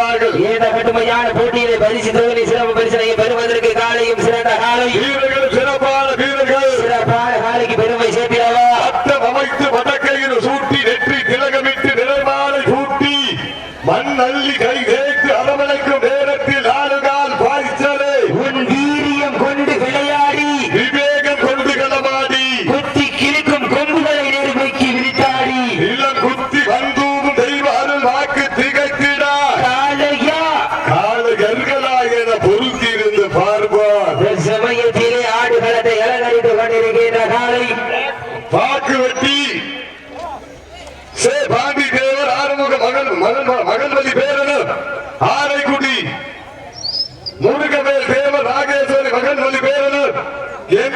வருகிறார்கள் இந்த கடுமையான போட்டியிலே பரிசு தொகுதி சிறப்பு பரிசனையை பெறுவதற்கு காலையும் சிறந்த காலை. வீரர்கள் சிறப்பான வீரர்கள். சிறப்பான காலைக்கு பெருமை சேர்த்திடவா? அத்தம் அமைத்து மதக்கையில் சூட்டி நெற்றி திலகமிட்டு நிறமாலை சூட்டி மண் அள்ளி ఏం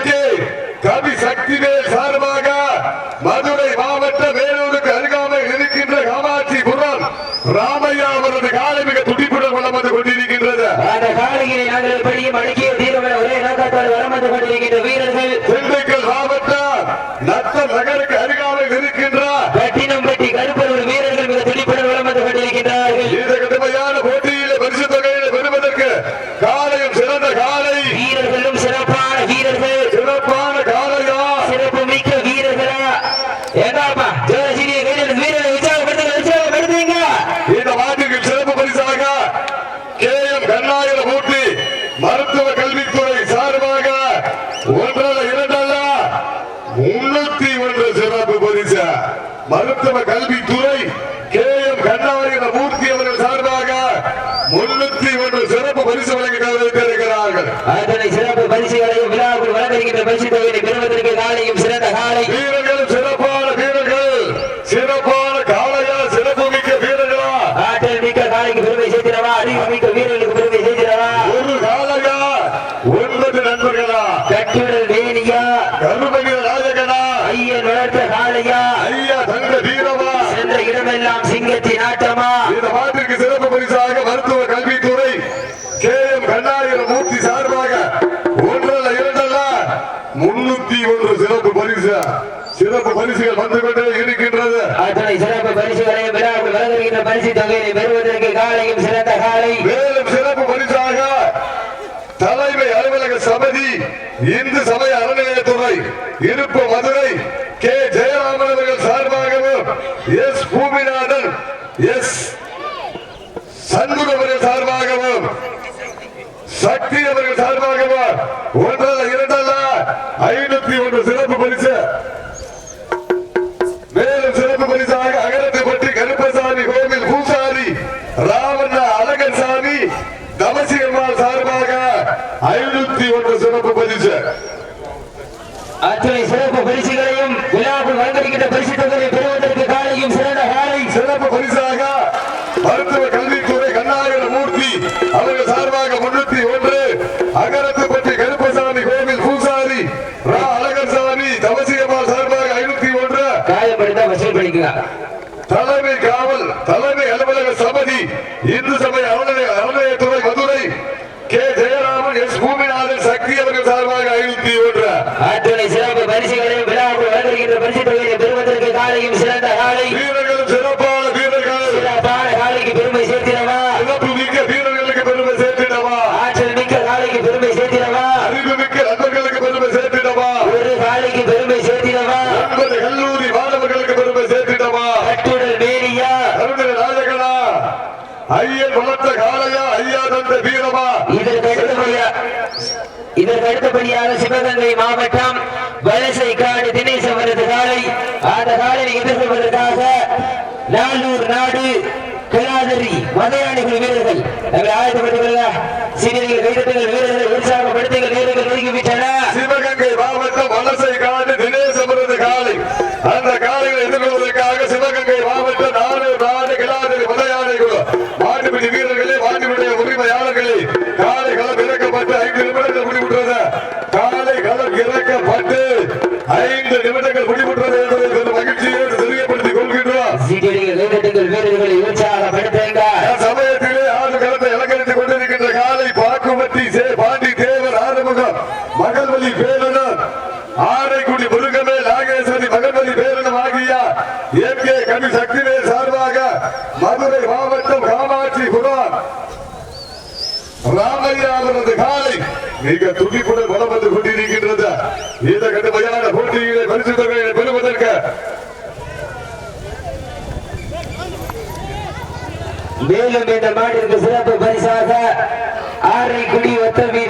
போராட்டமா இந்த மாட்டிற்கு சிறப்பு பரிசாக மருத்துவ கல்வித்துறை கே எம் கண்ணாயர் மூர்த்தி சார்பாக ஒன்றல்ல இரண்டல்ல முன்னூத்தி ஒன்று சிறப்பு பரிசு. சிறப்பு பரிசுகள் வந்து கொண்டே இருக்கின்றது. அத்தனை சிறப்பு பரிசுகளை விழாவில் வழங்குகின்ற பரிசு தொகையை பெறுவதற்கு காலையும் சிறந்த காலை. மேலும் சிறப்பு பரிசாக தலைமை அலுவலக சபதி இந்து சமய அறநிலையத்துறை இருப்பு மதுரை இருபத்தி ஒன்று சிறப்பு பரிசு அத்தனை சிறப்பு பரிசுகளையும் விழாவில் வழங்கப்படுகின்ற பரிசு தொகையை பெறுவதற்கு காலையும் சிறந்த காலை சிறப்பு பரிசாக மருத்துவ கல்வித்துறை கண்ணாகர மூர்த்தி அவர்கள் சார்பாக முன்னூத்தி ஒன்று அகரத்துப்பட்டி கருப்பசாமி கோவில் பூசாரி ரா. அழகர் சாமி தவசிகமால் சார்பாக ஐநூத்தி ஒன்று. காயப்படுத்த வசூல் பண்ணிக்கிறார் தலைமை காவல் தலைமை அலுவலக சபதி இந்து சபை ஐயன் வளர்த்த அடுத்தபடியா இதற்கு அடுத்தபடியாக சிவகங்கை மாவட்டம் வலசை காடு தினேஷ் காலை அந்த காலை எதிர்கொள்வதற்காக நாளூர் நாடு கலாதரி மதையாளிகள் வீரர்கள். நாங்கள் ஆயத்தப்படுத்துகிறதா சீனியர்கள் வீரர்கள் வீரர்களை உற்சாகப்படுத்துகிற மகள்வழி பேரணம் ஆரைக்குடி முருகமே நாகேஸ்வரி மகள்வழி பேரணம் ஆகிய ஏ கே கவி சக்திவேல் சார்பாக மதுரை மாவட்டம் காமாட்சி புரம் ராமையாவிலிருந்து காலை மிக துடிப்புடன் பலம் வந்து கொண்டிருக்கின்றது. இந்த கடுமையான போட்டிகளை பரிசு தொகையை பெறுவதற்கு மேலும் இந்த நாட்டிற்கு சிறப்பு பரிசாக ஆரைக்குடி ஒத்தவி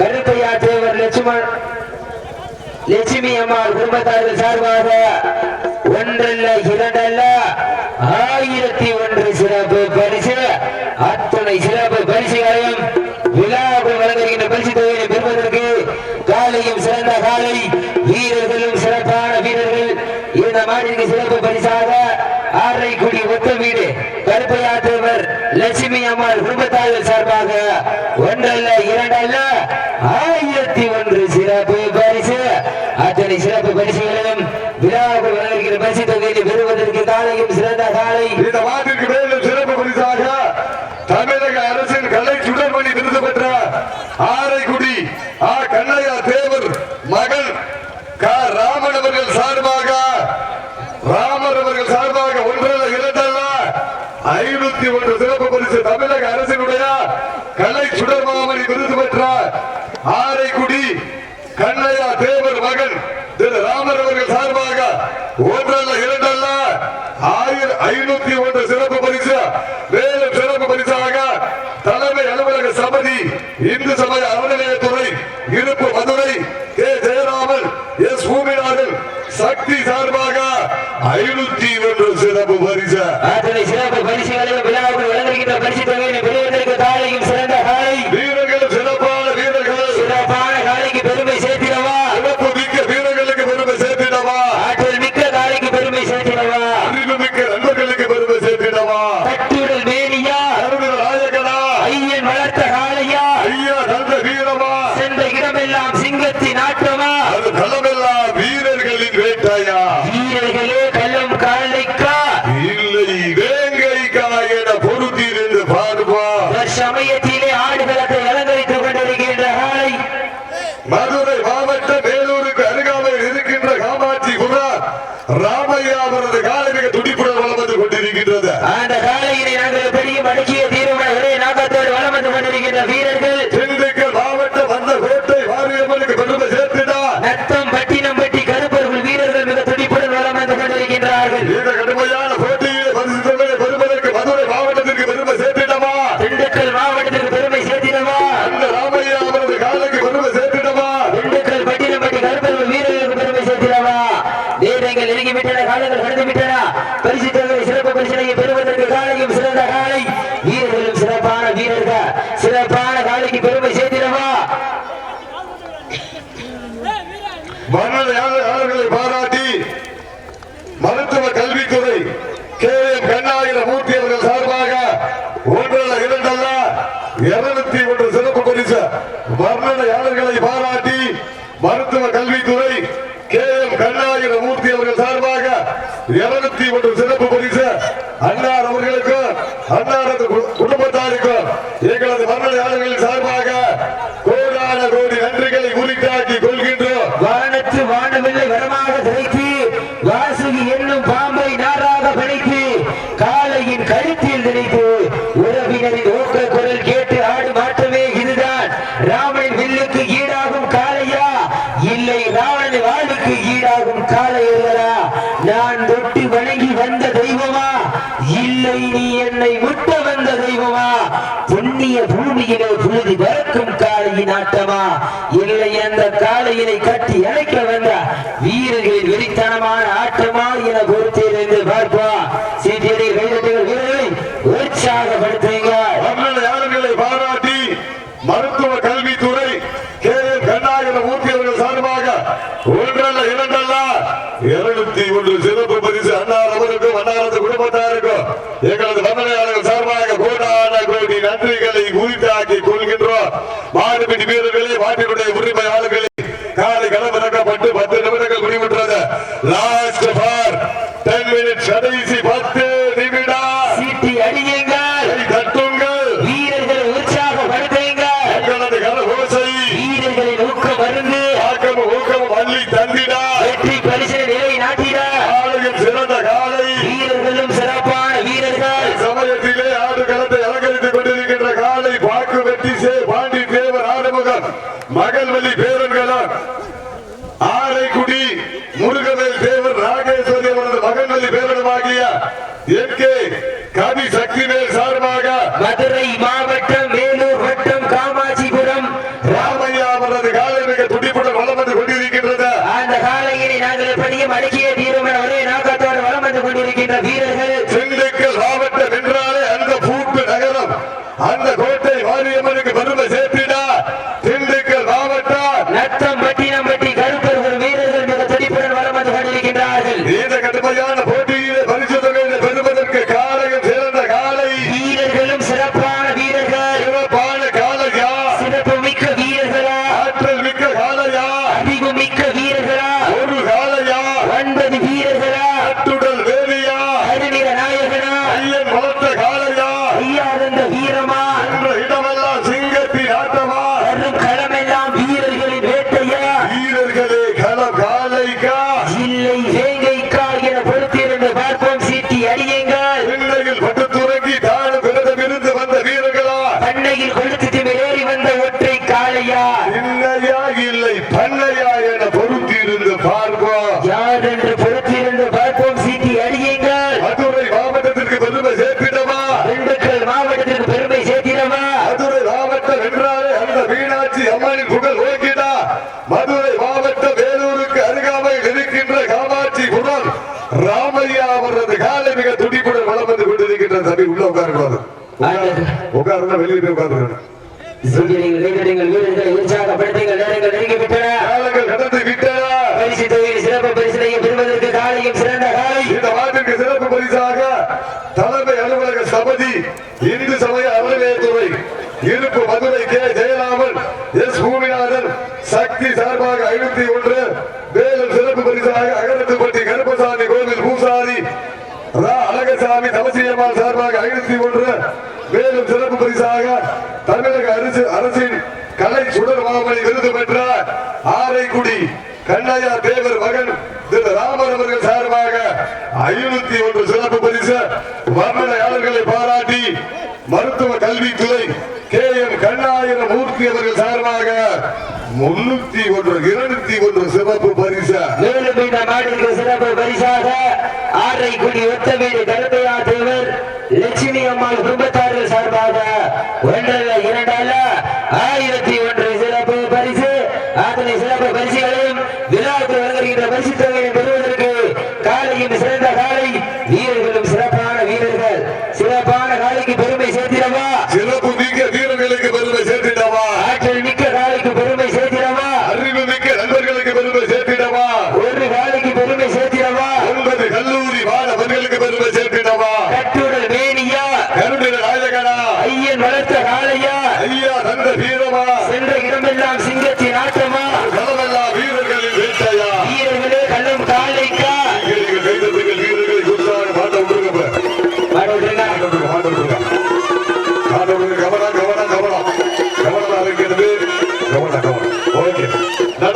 கருப்பையா தேவர் லட்சுமண் லட்சுமி அம்மாள் குடும்பத்தார்கள் சார்பாக ஒன்றல்ல இரண்டல்ல ஆயிரத்தி ஒன்று சிறப்பு பரிசு. அத்துணை சிறப்பு பரிசுகளையும் விழாவுடன் வழங்குகின்ற பரிசு தொகையை பெறுவதற்கு காலையும் சிறந்த காலை வீரர்களும் சிறப்பான வீரர்கள். இந்த மாட்டிற்கு சிறப்பு பரிசாக ஆரைக்குடி ஒத்த வீடு கருப்பையா தேவர் லட்சுமி அம்மாள் குடும்பத்தார்கள் சார்பாக ஒன்றல்ல இரண்டல்ல ஆயிரத்தி ஒன்று சிறப்பு பரிசு பரிசுகளையும் விழாவுக்கு வழங்குகிற பரிசு தொகையை பெறுவதற்கு காலையும் சிறந்த காலை. இந்த மாட்டிற்கு மேலும் சிறப்பு பரிசாக தமிழக அரசின் கலை சுடர்மணி விருது பெற்ற ஆரைக்குடி ஆ கண்ணையா தேவர் மகள் க. ராமன் அவர்கள் சார்பாக ராமர் அவர்கள் சார்பாக ஒன்றல்ல இரண்டல்ல ஐநூத்தி ஒன்று சிறப்பு பரிசு தமிழக அரசினுடைய கலை சுடர்மாமணி விருது பெற்ற ஆரைக்குடி கண்ணையா தேவர் மகன் திரு ராமர் அவர்கள் சார்பாக ஒன்றல்ல இரண்டல்ல. ஆயிரம் ஐநூத்தி ஒன்று சிறப்பு பரிசு. மேலும் சிறப்பு பரிசாக தலைமை அலுவலக சபதி இந்து சமய அறநிலையத்துறை இருப்பு மதுரை கே. ஜெயராமன் எஸ். பூமிநாதன் சக்தி சார்பாக ஐநூத்தி ஒன்று சிறப்பு பரிசு அத்தனை சிறப்பு பரிசுகளையும் விழாவுக்கு வழங்குகின்ற பரிசு தொகையை பெறுவதற்கு காலையும் சிறந்த காலை வீரர்கள் சிறப்பான வீரர்கள் சிறப்பான காலைக்கு பெருமை சேர்த்திடவா சிறப்பு மிக்க வீரர்களுக்கு பெருமை சேர்த்திடவா ஆற்றல் மிக்க காலைக்கு பெருமை சேர்த்திடவா அறிவு மிக்க நண்பர்களுக்கு பெருமை சேர்த்திடவா கட்டுடல் மேனியா கருணர் நாயகனா ஐயன் வளர்த்த காளையா ஐயா நல்ல வீரமா சென்ற இடமெல்லாம் சிங்கத்தின் ஆட்டமா அது களமெல்லாம் வீரர்களின் வேட்டையா வீரர்களே கள்ளம் காலைக்கா இல்லை வேங்கைக்கா என பொருத்தீர் என்று பாடுவா சமயத்திலே ஆடுகளத்தை அலங்கரித்துக் கொண்டிருக்கின்ற காலை மதுரை மாவட்ட மேலூருக்கு அருகாமையில் இருக்கின்ற காமாட்சி புறா ராமையா அவரது காலை மிக துடிப்புடன் வளம் வந்து கொண்டிருக்கின்றது அந்த காலையினை நாங்கள் எப்படியும் அடக்கிய தீர்வுடன் ஒரே நாகத்தோடு வளம் வந்து கொண்டிருக்கின்ற வீரர்கள் திண்டுக்கல் மாவட்ட வந்த கோட்டை வாரியம்மனுக்கு பெருமை சேர்த்துடா நத்தம் பட்டினம் பட்டி கருப்பர்கள் வீரர்கள் மிக துடிப்புடன் வளம் வந்து கொண்டிருக்கின்றார்கள் இந்த கடுமையான போட்டியில் பரிசு தொகையை பெறுவதற்கு மதுரை மாவட்டத்திற்கு பெருமை சேர்த்திடமா திண்டுக்கல் மாவட்டத்திற்கு பெருமை சேர்த்திடவா அந்த ராமையா அவரது காலைக்கு பெருமை சேர்த்திடமா திண்டுக்கல் பட்டினம் பட்டி கருப்பர்கள் வீரர்களுக்கு பெருமை சேர்த்திடவா நேரங்கள் நெருங்கிவிட்டன காலங்கள் கடந்துவிட்டன. பரிசு தொகை சிறப்பு பரிசனையை பெறுவதற்கு காலையும் சிறந்த காலை. வீரர்களும் சிறப்பான வீரர்கள். சிறப்பான காலைக்கு பெருமை சேர்த்திடவா? மன்னரையாளர்களை பாராட்டி மருத்துவ கல்வித்துறை கே எம் கண்ணாயிர மூர்த்தி அவர்கள் சார்பாக ஒன்றல்ல இரண்டல்ல இருநூத்தி ஒன்று சிறப்பு பரிசு வர்ணனையாளர்களை பாராட்டி மருத்துவ கல்வித்துறை கே எம் கண்ணாயிர மூர்த்தி அவர்கள் சார்பாக இருநூத்தி ஒன்று சிறப்பு பரிசு அன்னார் அவர்களுக்கு அன்னாரது குடும்பத்தாருக்கும் எங்களது வர்ணனையாளர்களின் சார்பாக கோடான கோடி நன்றிகளை உரித்தாக்கி கொள்கின்றோம். வானத்து வானவில்லை வரமாக திரைத்து வாசுகி என்னும் பாம்பை நாராக படைத்து காலையின் கழுத்தில் நினைத்து உறவினரின் ஊக்க பறக்கும் ஆட்டமா இல்லை அந்த காளையினை கட்டி அழைக்க வேண்டாம். லாஸ்ட் பார் டென் மினிட்ஸ் கடைசி பத்து நிமிடம். சீட்டி அடியுங்கள். தட்டுங்கள். வீரர்கள் உற்சாகப்படுத்துங்கள் எங்களது கரகோசை. வீரர்களின் ஊக்கம் மருந்து ஆக்கம் ஊக்கம் பள்ளி தந்திடா. வெற்றி பரிசு நிலை நாட்டிடா. ஆளுகள் சிறந்த காலை. வீரர்களும் சிறப்பான வீரர்கள். சமயத்திலே ஆடு களத்தை அலங்கரித்துக் கொண்டிருக்கின்ற காலை பாக்கு வெற்றி சே பாண்டி தேவர் ஆறுமுகம். மகள் வழி பேரன்களா. ஆரைக்குடி மதுரை மாவட்டம் வேலூர் வட்டம் காமாட்சிபுரம். ராமையா அவரது காலை மிக துடிப்புடன் வளம் வந்து கொண்டிருக்கின்றது. அந்த காலையினை நாங்கள் எப்படியும் அடக்கிய தீரும் என ஒரே நோக்கத்தோடு வளம் வந்து கொண்டிருக்கின்ற வீரர்கள். திண்டுக்கல் மாவட்டம் என்றாலே அந்த பூட்டு நகரம். அந்த கோட்டை வாரியம்மனுக்கு பெருமை আল্লাহ ভালো வெளியே போய் உட்கார்ந்து வீரர்களை உற்சாகப்படுத்துங்கள் நேரங்கள் நெருங்கிவிட்டன தமிழக அரசு அரசின் கலை சுடர் மாமணி விருது பெற்ற ஆரைக்குடி கண்ணையா தேவர் மகன் திரு ராமர் அவர்கள் சார்பாக ஐநூத்தி ஒன்று சிறப்பு பரிசு வர்ணனையாளர்களை பாராட்டி மருத்துவ கல்வித்துறை கே எம் கண்ணாயிர மூர்த்தி அவர்கள் சார்பாக முன்னூத்தி ஒன்று இருநூத்தி ஒன்று சிறப்பு பரிசு. மேலும் இந்த நாட்டுக்கு சிறப்பு பரிசாக ஆரைக்குடி ஒத்தவீடு கருப்பையா தேவர் லட்சுமி அம்மாள் குடும்பத்தார்கள் சார்பாக ஒன்றரை இரண்டு